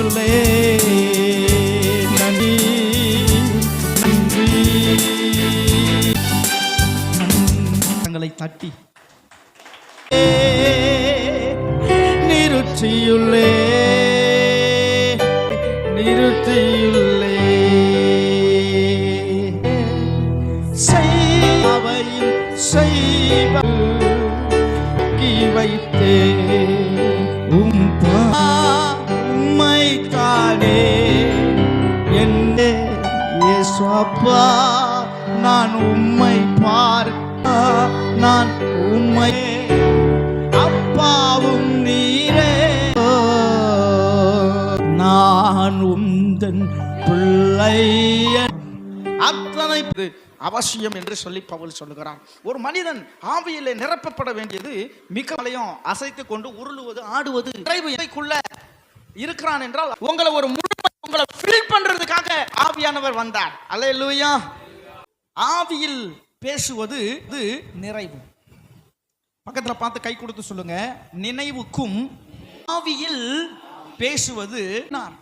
நிறுத்தியுள்ளே நன்றி. நன்றி. தங்களை தட்டி. நிறுத்தியுள்ளே. நிறுத்தியுள்ளே. செய்வையும் செய்வ அப்பா நான் உம்மை பார்க்க நான் உம்மை அப்பாவும் நீரே. நான் உந்தன் பிள்ளைய. அத்தனை அவசியம் என்று சொல்லி பவுல் சொல்லுகிறான். ஒரு மனிதன் ஆவியிலே நிரப்பப்பட வேண்டியது மிக வலையும் அசைத்து கொண்டு உருளுவது ஆடுவது நிறைவு இருக்கிறான் என்றால் உங்களை ஒரு முழுமை உங்களை ஃபில் பண்றதுக்காக ஆவியானவர் வந்தார். அல்லேலூயா ஆவியில் பேசுவது இது நிறைவு. பக்கத்துல பார்த்து கை கொடுத்து சொல்லுங்க. நினைவுக்கும் ஆவியில் பேசுவது நான்.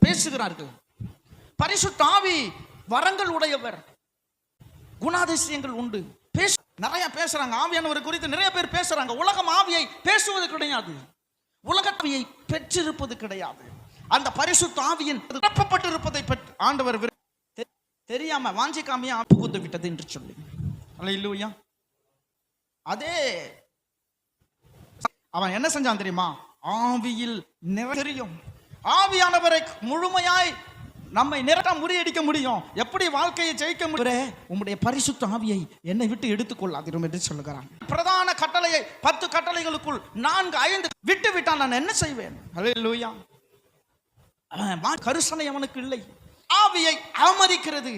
பேசுகிறார்கள். பரிசு தாவி வரங்கள் உடையவர். குணாதிசயங்கள் உண்டு. பேச நிறைய பேசுறாங்க. ஆவியானவர் குறித்து நிறைய பேர் பேசுறாங்க. உலகம் ஆவியை பேசுவது கிடையாது. உலகத்தாவியை பெற்றிருப்பது கிடையாது. அந்த பரிசுத்த ஆவியின் நிரப்பப்பட்டிருப்பதை பற்றி ஆண்டவர் விரு- தெரியாம வாஞ்சிக்காமையா புகுந்து விட்டது என்று சொல்லி. அல்ல அதே அவன் என்ன செஞ்சான் தெரியுமா? ஆவியில் நிறை தெரியும். ஆவியானவரை முழுமையாய் நம்மை நிரட்ட முறியடிக்க முடியும். எப்படி வாழ்க்கையை ஜெயிக்க முடியும்? உங்களுடைய பரிசுத்த ஆவியை என்னை விட்டு எடுத்துக்கொள்ளாதிரும் என்று சொல்லுகிறான். பிரதான கட்டளையை பத்து கட்டளைகளுக்குள் நான்கு ஐந்து விட்டு விட்டால் நான் என்ன செய்வேன்? அல்லேலூயா அவன் கருசனை அவனுக்கு இல்லை. ஆவியை அவமதிக்கிறது.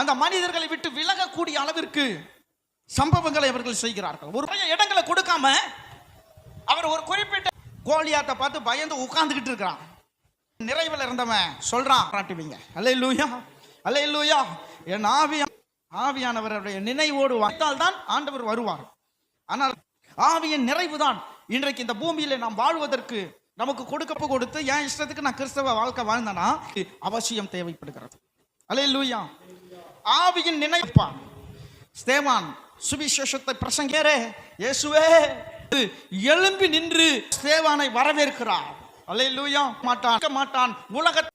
அந்த மனிதர்களை விட்டு விலகக்கூடிய அளவிற்கு சம்பவங்களை அவர்கள் செய்கிறார்கள். ஒரு பையன் இடங்களை கொடுக்காம அவர் ஒரு குறிப்பிட்ட கோழியாத்தை பார்த்து பயந்து உட்கார்ந்துக்கிட்டு இருக்கிறான். நிறைவில் இருந்தவன் சொல்றான் பாராட்டுவீங்க அல்ல லூயா அல்ல லூயா என் ஆவியா ஆவியானவருடைய நினைவோடு வந்தால் தான் ஆண்டவர் வருவார். ஆனால் ஆவியின் நிறைவு தான் இன்றைக்கு இந்த பூமியில நாம் வாழ்வதற்கு நமக்கு கொடுக்கப்ப கொடுத்து என் இஷ்டத்துக்கு நான் கிறிஸ்தவ வாழ்க்கை வாழ்ந்தேனா அவசியம் தேவைப்படுகிறது. அலே லூயா ஆவியின் நினைப்பான் ஸ்தேவான் சுவிசேஷத்தை பிரசங்கேரே இயேசுவே எழும்பி நின்று ஸ்தேவானை வரவேற்கிறார். லூயா மாட்டான் மாட்டான் உலக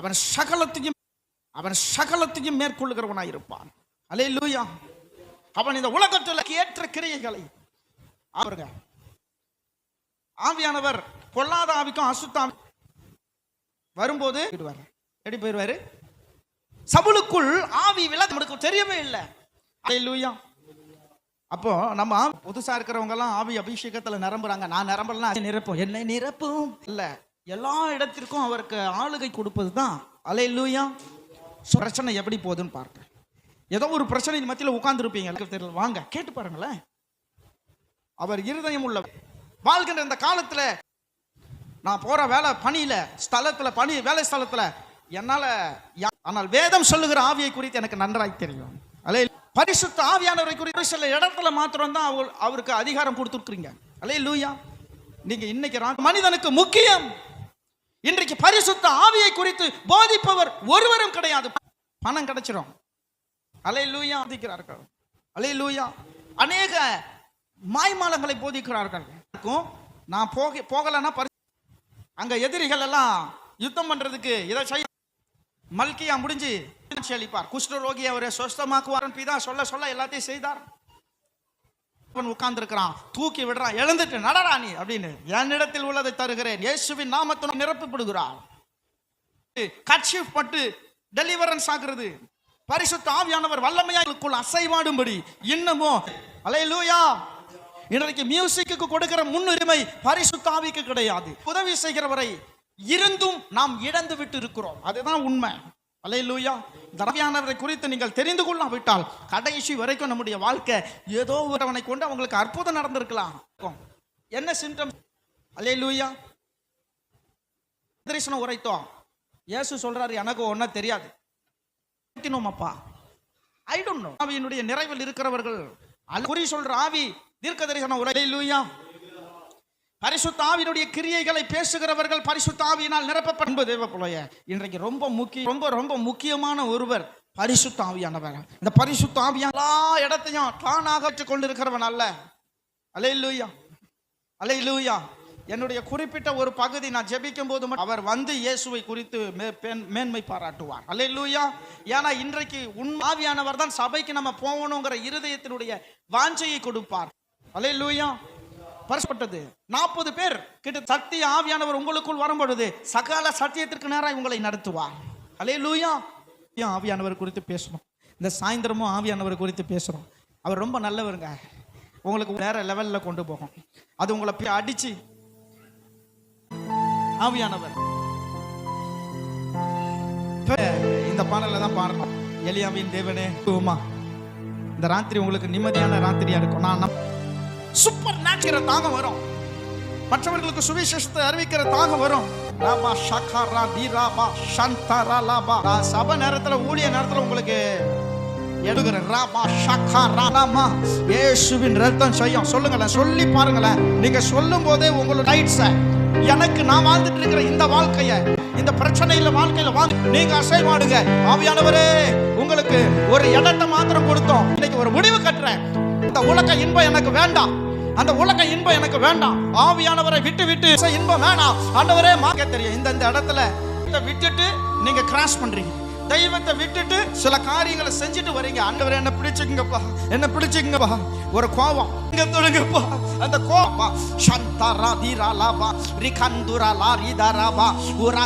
அவன் சகலத்தையும் அவன் சகலத்தையும் மேற்கொள்ளுகிறவனாய் இருப்பான். அல்லேலூயா. அவன் இந்த உலகத்தில் ஏற்ற கிரியைகளை அவர்கள் ஆவியானவர் பொல்லாத ஆவிக்கும் அசுத்தாவி வரும்போது போயிடுவார். எப்படி போயிடுவாரு? சபுலுக்குள் ஆவி விலக நம்மளுக்கு தெரியவே இல்லை. லூயா அப்போ நம்ம புதுசா இருக்கிறவங்க எல்லாம் ஆவி அபிஷேகத்துல நிரம்புறாங்க. நான் நிரம்பலாம் நிரப்பும். என்னை நிரப்பும். இல்ல. எல்லா இடத்திற்கும் அவருக்கு ஆளுகை கொடுப்பது தான் அலை லூயா பிரச்சனை எப்படி போகுதுன்னு பார்க்க ஏதோ ஒரு பிரச்சனை மத்தியில் உட்கார்ந்துருப்பீங்க. எனக்கு தெரியல வாங்க கேட்டு பாருங்களேன். அவர் இருதயம் உள்ள வாழ்கின்ற இந்த காலத்தில் நான் போகிற வேலை பணியில் ஸ்தலத்தில் பணி வேலை ஸ்தலத்தில் என்னால் யா- ஆனால் வேதம் சொல்லுகிற ஆவியை குறித்து எனக்கு நன்றாய் தெரியும். அலே பரிசுத்த ஆவியானவரை குறித்து சில இடத்துல மாத்திரம் தான் அவர் அவருக்கு அதிகாரம் கொடுத்துருக்குறீங்க. அலே லூயா நீங்கள் இன்னைக்கு ரா- மனிதனுக்கு முக்கியம். இன்றைக்கு பரிசுத்த ஆவியை குறித்து போதிப்பவர் ஒருவரும் கிடையாது. பணம் கிடைச்சிரும். அலை லூயா போதிக்கிறார்கள். அலை லூயா அநேக மாய்மாலங்களை போதிக்கிறார்கள். இருக்கும். நான் போக போகலைன்னா பரி அங்க எதிரிகள் எல்லாம் யுத்தம் பண்றதுக்கு இதை செய்ய மல்கியா முடிஞ்சு அளிப்பார். குஷ்டரோகி அவரை சொஸ்தமாக்குவார். பிதா சொல்ல சொல்ல எல்லாத்தையும் செய்தார். அவன் உட்கார்ந்திருக்கிறான். தூக்கி விடுறான். எழுந்துட்டு நடரா நீ அப்படின்னு என்னிடத்தில் உள்ளதை தருகிறேன். இயேசுவின் நாமத்தினால் நிரப்பப்படுகிறார் கட்சி பட்டு டெலிவரன்ஸ் ஆகிறது. பரிசுத்த ஆவியானவர் வல்லமையாளுக்குள் அசைவாடும்படி இன்னமும். அலையலூயா! இன்றைக்கு மியூசிக்கு கொடுக்கிற முன்னுரிமை பரிசுத்தாவிக்கு கிடையாது. உதவி செய்கிறவரை இருந்தும் நாம் இழந்து விட்டு இருக்கிறோம் அதுதான் உண்மை. அலையலூயா தரவியானவரை குறித்து நீங்கள் தெரிந்து கொள்ளாவிட்டால் கடைசி வரைக்கும் நம்முடைய வாழ்க்கை ஏதோ ஒருவனை கொண்டு அவங்களுக்கு அற்புதம் நடந்திருக்கலாம். என்ன சிம்டம் அலையலூயா தரிசனம் உரைத்தோம். இயேசு சொல்றாரு எனக்கு ஒன்றும் தெரியாது. அப்பா. ஐ டோன்ட் நோ ஆவியினுடைய நிறைவில் இருக்கிறவர்கள் அது குறி சொல்ற ஆவி தீர்க்க தரிசனம் உரை. லூயா பரிசுத்தாவினுடைய கிரியைகளை பேசுகிறவர்கள் பரிசுத்தாவியினால் நிரப்பப்படும் தேவ புலைய இன்றைக்கு ரொம்ப முக்கிய ரொம்ப ரொம்ப முக்கியமான ஒருவர் பரிசுத்தாவியானவர். இந்த பரிசுத்த எல்லா இடத்தையும் தானாக கொண்டிருக்கிறவன் அல்ல. அலை லூயா அலை லூயா என்னுடைய குறிப்பிட்ட ஒரு பகுதி நான் ஜெபிக்கும் போது மட்டும் அவர் வந்து இயேசுவை குறித்து மேன்மை பாராட்டுவார். அல்ல லூயா ஏன்னா இன்றைக்கு உன் ஆவியானவர் தான் சபைக்கு நம்ம போகணுங்கிற இருதயத்தினுடைய வாஞ்சையை கொடுப்பார். அலை லூயா பரஸ்பட்டது நாற்பது பேர். கிட்ட சக்தி ஆவியானவர் உங்களுக்குள் வரும்பொழுது சகல சத்தியத்திற்கு நேராக உங்களை நடத்துவார். அலே லூயா ஆவியானவர் குறித்து பேசணும் இந்த சாயந்தரமும் ஆவியானவர் குறித்து பேசுகிறோம் அவர் ரொம்ப நல்லவருங்க. உங்களுக்கு வேற லெவலில் கொண்டு போகும். அது உங்களை போய் அடிச்சு ஆவியானவர். இந்த பாடலில் தான் பாடணும். எலியாவின் தேவனே உமா இந்த ராத்திரி உங்களுக்கு நிம்மதியான ராத்திரியா இருக்கும். நான் சூப்பர் நேச்சுரல் தாகம் வரும். மற்றவர்களுக்கு சுவிசேஷத்தை அறிவிக்கிற தாகம் வரும். ராபா ஷாக்காரா தீராபா சந்தாரா லாபா சபை நேரத்துல ஊழிய நேரத்துல உங்களுக்கு எடுக்கிற ராபா ஷாக்கா லாமா ஏசுவின் ரத்தம் செய்யும். சொல்லுங்களேன் சொல்லி பாருங்களேன். நீங்க சொல்லும் போதே உங்களோட ரைட்ஸை எனக்கு நான் வாழ்ந்துட்டு இருக்கிற இந்த வாழ்க்கைய இந்த பிரச்சனையில வாழ்க்கையில வாழ் நீங்க அசைவாடுங்க ஆவியானவரே உங்களுக்கு ஒரு இடத்தை மாத்திரம் கொடுத்தோம். இன்னைக்கு ஒரு முடிவு கட்டுறேன். இந்த உலக இன்பம் எனக்கு வேண்டாம். அந்த உலக இன்பம் எனக்கு வேண்டாம். ஆவியானவரை விட்டு விட்டு இன்பம் வேணாம். ஆண்டவரே மாக்க தெரியும். இந்த இந்த இடத்துல இதை விட்டுட்டு நீங்க கிராஷ் பண்றீங்க. தெய்வத்தை விட்டுட்டு சில காரியங்களை செஞ்சுட்டு வரீங்க. ஆண்டவரே என்ன பிடிச்சுங்கப்பா என்ன பிடிச்சுங்கப்பா ஒரு கோபம். இங்க தொடுங்கப்பா. அந்த கோபம். சந்தாரா தீரா லாபா ரிகந்துரா லாரிதாராபா உரா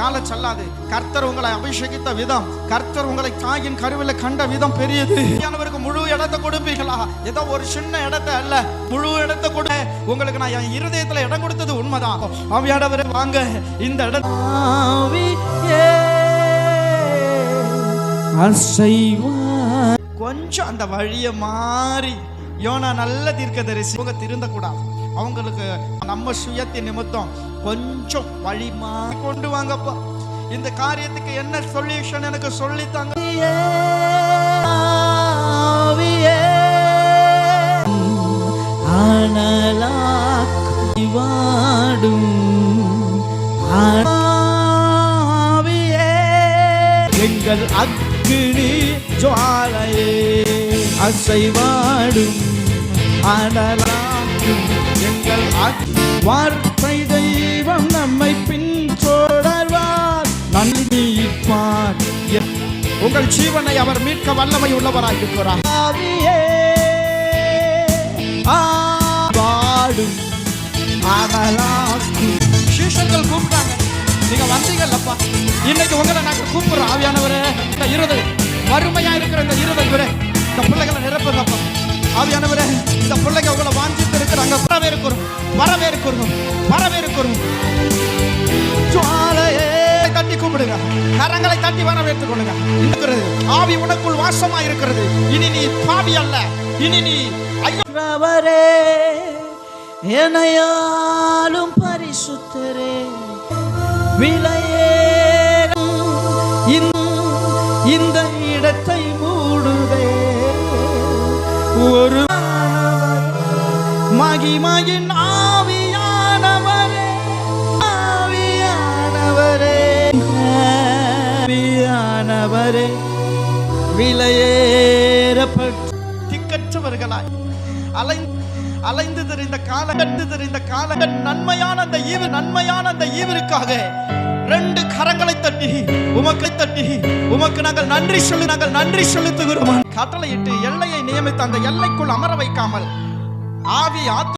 கால செல்லாது. கர்த்தர் உங்களை அபிஷேகித்த விதம் கர்த்தர் உங்களை தாயின் கருவில கண்ட விதம் பெரியது. ஆண்டவருக்கு முழு இடத்தை கொடுப்பீங்களா ஏதோ ஒரு சின்ன இடத்தை அல்ல முழு இடத்தை கொடு. உங்களுக்கு நான் என் இருதயத்துல இடம் கொடுத்தது உண்மைதான். ஆவியானவரே வாங்க இந்த இடம். கொஞ்சம் அந்த வழியை மாறி யோனா நல்ல தீர்க்கதரிசி. அவங்க திருந்த கூடாது அவங்களுக்கு நம்ம சுயத்தின் நிமித்தம் கொஞ்சம் வழி மாறி கொண்டு வாங்கப்பா. இந்த காரியத்துக்கு என்ன சொல்யூஷன் எனக்கு சொல்லித்தாங்க. வாடும் எங்கள் அக்கினி ஜுவாலையே. அசைவாடும் ஆடலாக்கும் எங்கள் அக்- வார்த்தை தெய்வம் நம்மை பின்தொடர்வார் நன்றிப்பார் உங்கள் ஜீவனை அவர் மீட்க வல்லமை உள்ளவராய் இருக்கிறார் ஆடும் ஆடலாக்கும் சிஷங்கள் கூப்பிட்டாங்க. நீங்க வந்தீங்கல்லப்பா இன்னைக்கு உங்களை நாங்கள் கூப்பிடுறோம். ஆவியானவரே இந்த இருதை வறுமையா இருக்கிற இந்த இருதயம் இவரே. இந்த பிள்ளைகளை நிரப்புங்கப்பா ஆவியானவரே இந்த பிள்ளைங்க உங்களை வாஞ்சித்து இருக்கிறாங்க. வரவேற்கிறோம் வரவேற்கிறோம் வரவேற்கிறோம் ஜுவாலையே தட்டி கூப்பிடுங்க கரங்களை தட்டி வரவேற்றுக் கொள்ளுங்க இருக்கிறது ஆவி உனக்குள் வாசமா இருக்கிறது. இனி நீ பாவி அல்ல. இனி நீ ஐயோ. என்னையாலும் பரிசுத்தரே. விலையே இந்த- இந்த இடத்தை ஒரு மகிமையின் ஆவியானவரே ஆவியானவரே. ஆவியானவரே. விலையேறப்பட்டு திக்கற்றவர்களாய். அலை அலைந்து தெரிந்த கால தெரிந்த கால நன்மையான அந்த ஈவு நன்மையான அந்த ஈவிற்காக ரெண்டு கரங்களை தட்டி உமக்கு தட்டி உமக்கு நாங்கள் நன்றி சொல்லி நாங்கள் நன்றி செலுத்துகிறோம். கட்டளையிட்டு எல்லையை நியமித்து அந்த எல்லைக்குள் அமர வைக்காமல் ஆவி ஆத்து